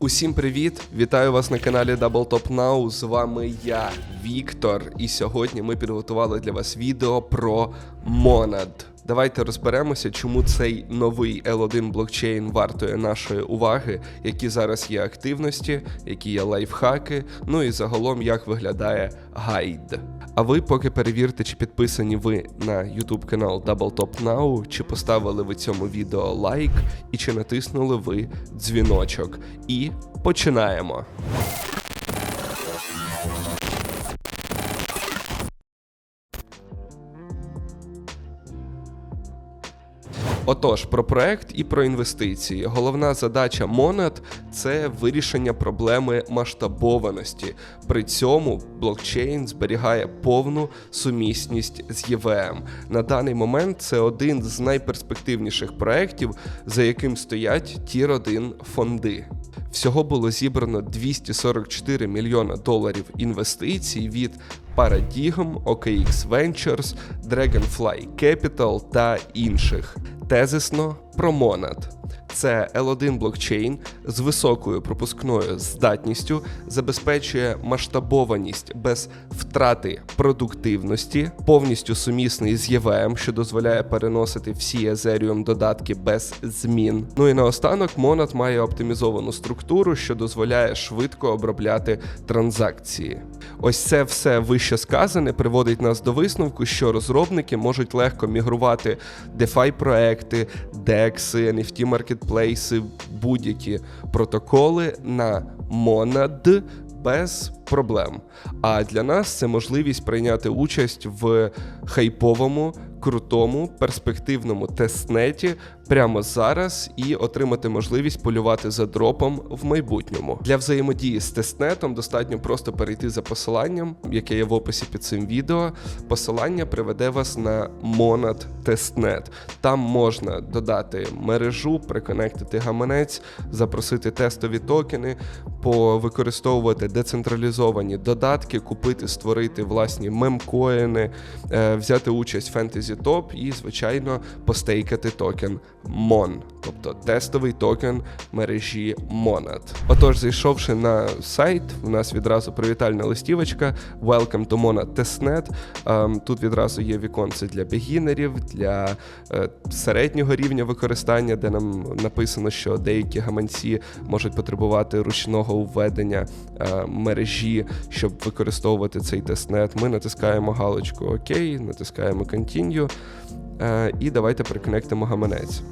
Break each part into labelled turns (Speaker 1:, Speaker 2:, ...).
Speaker 1: Усім привіт! Вітаю вас на каналі Double Top Now. З вами я, Віктор. І сьогодні ми підготували для вас відео про Monad. Давайте розберемося, чому цей новий L1 блокчейн вартує нашої уваги, які зараз є активності, які є лайфхаки, ну і загалом як виглядає гайд. А ви поки перевірте, чи підписані ви на YouTube канал Double Top Now, чи поставили ви цьому відео лайк, і чи натиснули ви дзвіночок. І починаємо. Отож, про проект і про інвестиції. Головна задача Monad – це вирішення проблеми масштабованості. При цьому блокчейн зберігає повну сумісність з ЄВМ. На даний момент це один з найперспективніших проєктів, за яким стоять тір 1 фонди. Всього було зібрано 244 мільйона доларів інвестицій від Paradigm, OKX Ventures, Dragonfly Capital та інших. Тезисно про Monad. Це L1 блокчейн з високою пропускною здатністю, забезпечує масштабованість без втрати продуктивності, повністю сумісний з EVM, що дозволяє переносити всі Ethereum додатки без змін. Ну і наостанок Monad має оптимізовану структуру, що дозволяє швидко обробляти транзакції. Ось це все вище сказане приводить нас до висновку, що розробники можуть легко мігрувати DeFi проекти, DEX, NFT маркетплейси, будь-які протоколи на Monad без проблем. А для нас це можливість прийняти участь в хайповому, крутому, перспективному тестнеті прямо зараз і отримати можливість полювати за дропом в майбутньому. Для взаємодії з тестнетом достатньо просто перейти за посиланням, яке є в описі під цим відео. Посилання приведе вас на Monad Testnet. Там можна додати мережу, приконектити гаманець, запросити тестові токени, повикористовувати децентралізовані додатки, купити, створити власні мемкоїни, е, взяти участь в Fantasy Top і, звичайно, постейкати токен MON, тобто тестовий токен мережі Monad. Отож, зайшовши на сайт, у нас відразу привітальна листівочка Welcome to Monad Testnet. Ем, Тут відразу є віконце для бігінерів, для е, середнього рівня використання, де нам написано, що деякі гаманці можуть потребувати ручного введення е, мережі, щоб використовувати цей тестнет. Ми натискаємо галочку ОК, натискаємо Continue. Е, І давайте приконектимо гаманець.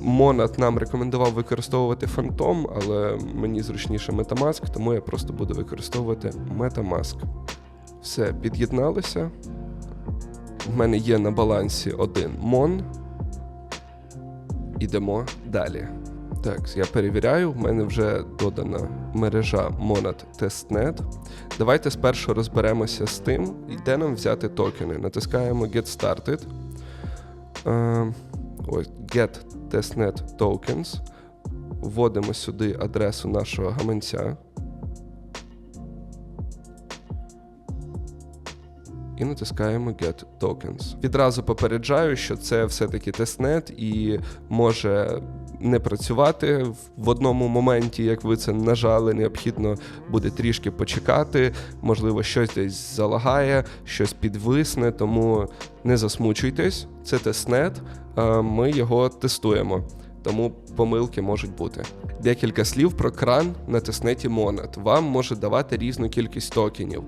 Speaker 1: Монат нам рекомендував використовувати Phantom, але мені зручніше Metamask, тому я просто буду використовувати Metamask. Все, під'єдналися. В мене є на балансі один Mon. Ідемо далі. Так, я перевіряю, в мене вже додана мережа Monad Testnet. Давайте спершу розберемося з тим, де нам взяти токени. Натискаємо Get Started. Е, ось Get Testnet Tokens. Вводимо сюди адресу нашого гаманця. І натискаємо Get Tokens. Відразу попереджаю, що це все-таки тестнет і може не працювати в одному моменті, як ви це нажали. Необхідно буде трішки почекати. Можливо, щось десь залагає, щось підвисне, тому не засмучуйтесь. Це тестнет, ми його тестуємо. Тому помилки можуть бути. Декілька слів про кран на тестнеті Monad. Вам може давати різну кількість токенів.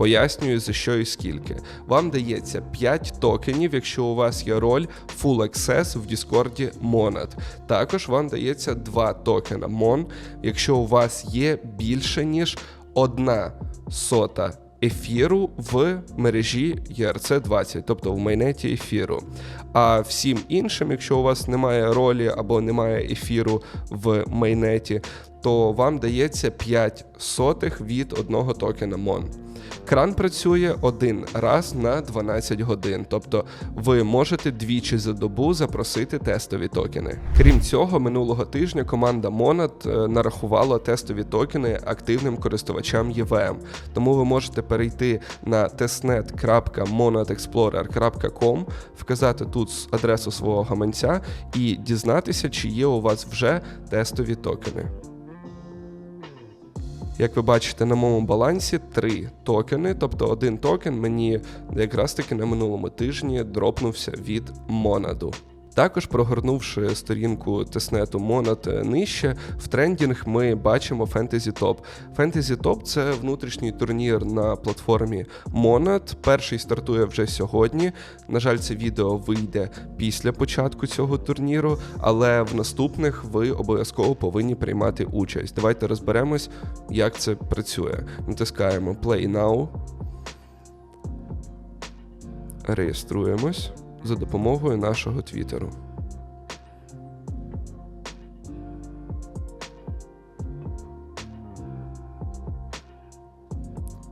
Speaker 1: Пояснюю, за що і скільки. Вам дається 5 токенів, якщо у вас є роль Full Access в Discord Monad. Також вам дається 2 токена MON, якщо у вас є більше, ніж одна сота ефіру в мережі ERC20, тобто в майнеті ефіру. А всім іншим, якщо у вас немає ролі або немає ефіру в майнеті, то вам дається 5 сотих від одного токена MON. Кран працює один раз на 12 годин, тобто ви можете двічі за добу запросити тестові токени. Крім цього, минулого тижня команда Monad е, нарахувала тестові токени активним користувачам EVM. Тому ви можете перейти на testnet.monadexplorer.com, вказати тут адресу свого гаманця і дізнатися, чи є у вас вже тестові токени. Як ви бачите, на моєму балансі три токени, тобто один токен мені якраз таки на минулому тижні дропнувся від Монаду. Також прогорнувши сторінку тестнету Monad нижче, в трендінг ми бачимо Fantasy Top. Fantasy Top – це внутрішній турнір на платформі Monad. Перший стартує вже сьогодні. На жаль, це відео вийде після початку цього турніру, але в наступних ви обов'язково повинні приймати участь. Давайте розберемось, як це працює. Натискаємо Play Now. Реєструємось за допомогою нашого твіттеру.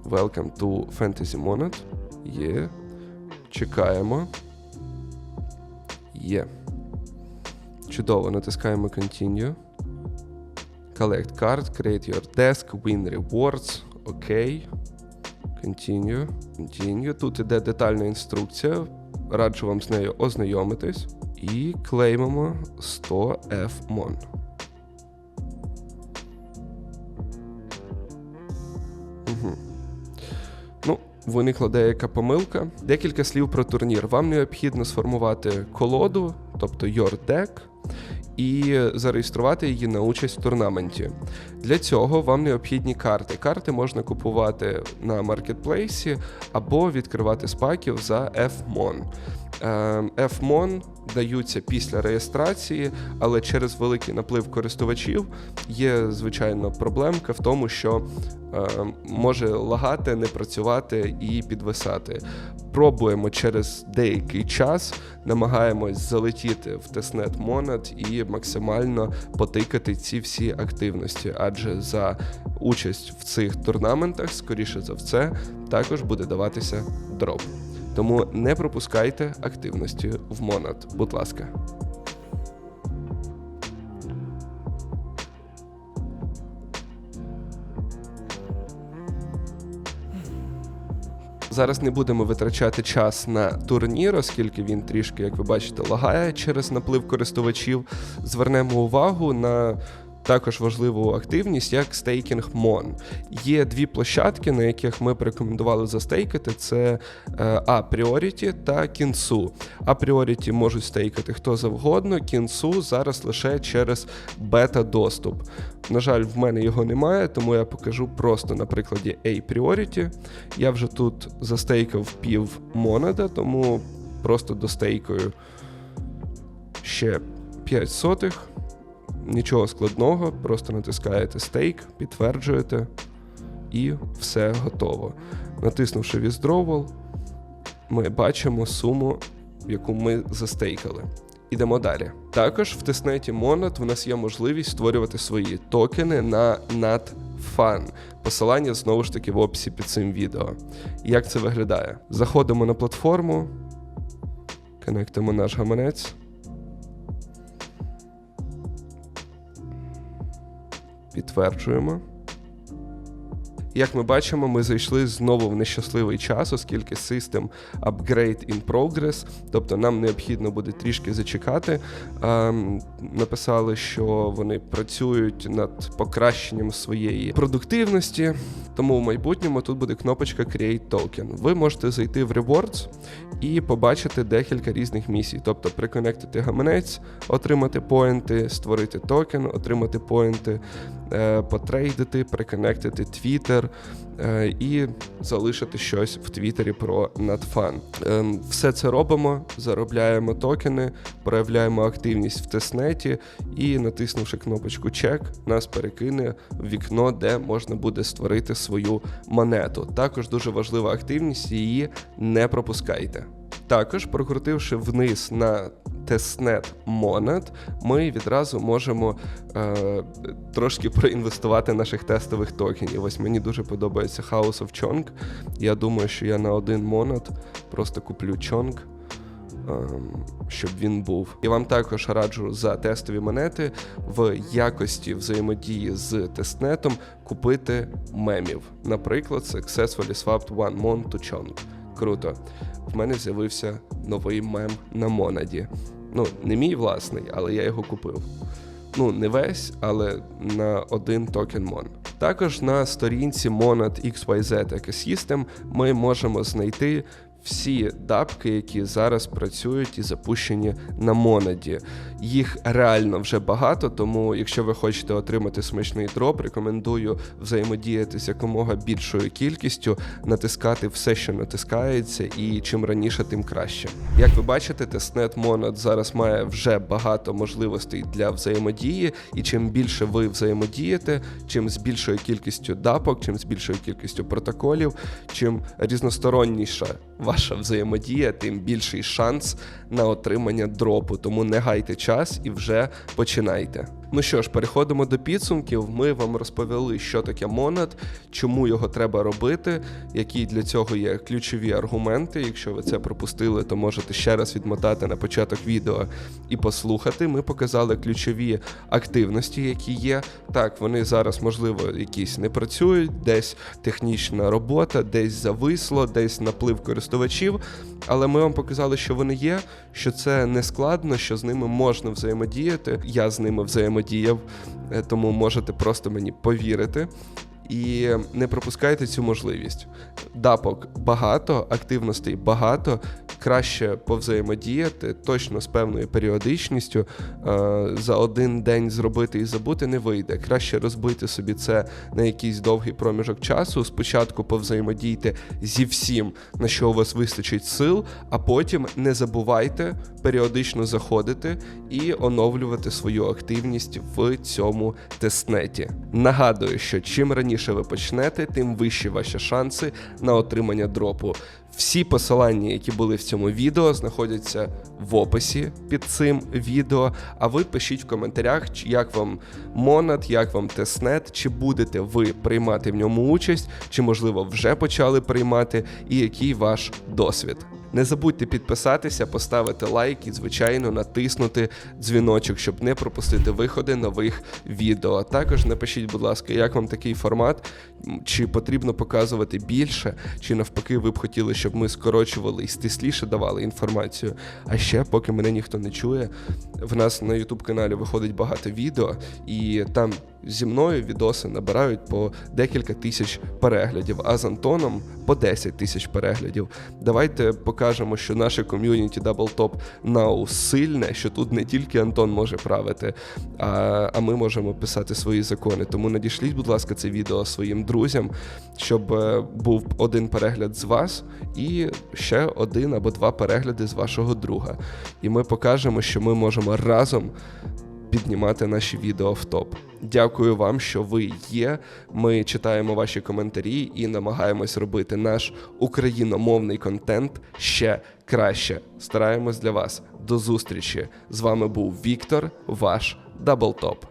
Speaker 1: Welcome to Fantasy Monad. Є. Чекаємо. Є. Чудово. Натискаємо Continue. Collect card, create your desk, win rewards. Окей. Okay. Continue. Continue. Тут іде детальна інструкція. Раджу вам з нею ознайомитись. І клеймимо 100 F Mon. Угу. Ну, виникла деяка помилка. Декілька слів про турнір. Вам необхідно сформувати колоду, тобто your deck, і зареєструвати її на участь в турнаменті. Для цього вам необхідні карти. Карти можна купувати на маркетплейсі або відкривати з паків за FMON. Ем, FMON даються після реєстрації, але через великий наплив користувачів є звичайно проблемка в тому, що е, може лагати, не працювати і підвисати. Пробуємо через деякий час, намагаємось залетіти в тестнет Monad і максимально потикати ці всі активності, адже за участь в цих турнаментах, скоріше за все, також буде даватися дроп. Тому не пропускайте активності в Monad, будь ласка. Зараз не будемо витрачати час на турнір, оскільки він трішки, як ви бачите, лагає через наплив користувачів. Звернемо увагу на також важливу активність, як стейкінг Мон. Є дві площадки, на яких ми рекомендували застейкати: це А Priority та Кінсу. А Priority можуть стейкати хто завгодно, кінсу зараз лише через бета-доступ. На жаль, в мене його немає, тому я покажу просто на прикладі A Priority. Я вже тут застейкав пів монеда, тому просто достейкою ще 5 сотих. Нічого складного, просто натискаєте стейк, підтверджуєте, і все готово. Натиснувши Withdrawal, ми бачимо суму, яку ми застейкали. Ідемо далі. Також в тестнеті Monad в нас є можливість створювати свої токени на NatFun. Посилання знову ж таки в описі під цим відео. Як це виглядає? Заходимо на платформу, конектимо наш гаманець. Підтверджуємо. Як ми бачимо, ми зайшли знову в нещасливий час, оскільки System Upgrade in Progress, тобто нам необхідно буде трішки зачекати. Ем, написали, що вони працюють над покращенням своєї продуктивності, тому в майбутньому тут буде кнопочка Create Token. Ви можете зайти в Rewards і побачити декілька різних місій, тобто приконектити гаманець, отримати поінти, створити токен, отримати поінти, е, потрейдити, приконектити Twitter, Е, і залишити щось в Твіттері про надфан. Ем, все це робимо, заробляємо токени, проявляємо активність в тестнеті і, натиснувши кнопочку чек, нас перекине в вікно, де можна буде створити свою монету. Також дуже важлива активність, її не пропускайте. Також, прокрутивши вниз на тестнет Monad, ми відразу можемо е, трошки проінвестувати наших тестових токенів. Ось мені дуже подобається House of Chong. Я думаю, що я на один Monad просто куплю Chong. Ем, щоб він був. І вам також раджу за тестові монети в якості взаємодії з тестнетом купити мемів. Наприклад, Successfully Swapped One Mon to Chong. Круто. В мене з'явився новий мем на Монаді. Ну, не мій власний, але я його купив. Ну, не весь, але на один токен Мон. Також на сторінці Monad XYZ Ecosystem ми можемо знайти всі дапки, які зараз працюють і запущені на Монаді. Їх реально вже багато, тому якщо ви хочете отримати смачний дроп, рекомендую взаємодіяти з якомога більшою кількістю, натискати все, що натискається, і чим раніше, тим краще. Як ви бачите, тестнет Monad зараз має вже багато можливостей для взаємодії, і чим більше ви взаємодієте, чим з більшою кількістю дапок, чим з більшою кількістю протоколів, чим різносторонніша ваша взаємодія, тим більший шанс на отримання дропу. Тому не гайте час і вже починайте. Ну що ж, переходимо до підсумків. Ми вам розповіли, що таке Монад, чому його треба робити, які для цього є ключові аргументи. Якщо ви це пропустили, то можете ще раз відмотати на початок відео і послухати. Ми показали ключові активності, які є. Так, вони зараз, можливо, якісь не працюють, десь технічна робота, десь зависло, десь наплив користувачів. Але ми вам показали, що вони є, що це не складно, що з ними можна взаємодіяти. Я з ними взаємодіяв, е, тому можете просто мені повірити. І не пропускайте цю можливість. Дапок багато, активностей багато. Краще повзаємодіяти точно з певною періодичністю. Е, За один день зробити і забути не вийде. Краще розбити собі це на якийсь довгий проміжок часу. Спочатку повзаємодійте зі всім, на що у вас вистачить сил, а потім не забувайте періодично заходити і оновлювати свою активність в цьому тестнеті. Нагадую, що чим раніше ви почнете, тим вищі ваші шанси на отримання дропу. Всі посилання, які були в цьому відео, знаходяться в описі під цим відео. А ви пишіть в коментарях, як вам Монад, як вам тестнет, чи будете ви приймати в ньому участь, чи можливо вже почали приймати, і який ваш досвід. Не забудьте підписатися, поставити лайк і, звичайно, натиснути дзвіночок, щоб не пропустити виходи нових відео. Також напишіть, будь ласка, як вам такий формат, чи потрібно показувати більше, чи навпаки, ви б хотіли, щоб ми скорочували і стисліше давали інформацію. А ще, поки мене ніхто не чує, в нас на YouTube каналі виходить багато відео, і там зі мною відоси набирають по декілька тисяч переглядів, а з Антоном по 10 тисяч переглядів. Давайте покажемо, що наше ком'юніті Top Now сильне, що тут не тільки Антон може правити, а, а ми можемо писати свої закони. Тому надішліть, будь ласка, це відео своїм друзям, щоб е, був один перегляд з вас і ще один або два перегляди з вашого друга. І ми покажемо, що ми можемо разом піднімати наші відео в топ. Дякую вам, що ви є. Ми читаємо ваші коментарі і намагаємось робити наш україномовний контент ще краще. Стараємось для вас. До зустрічі з вами був Віктор, ваш Даблтоп.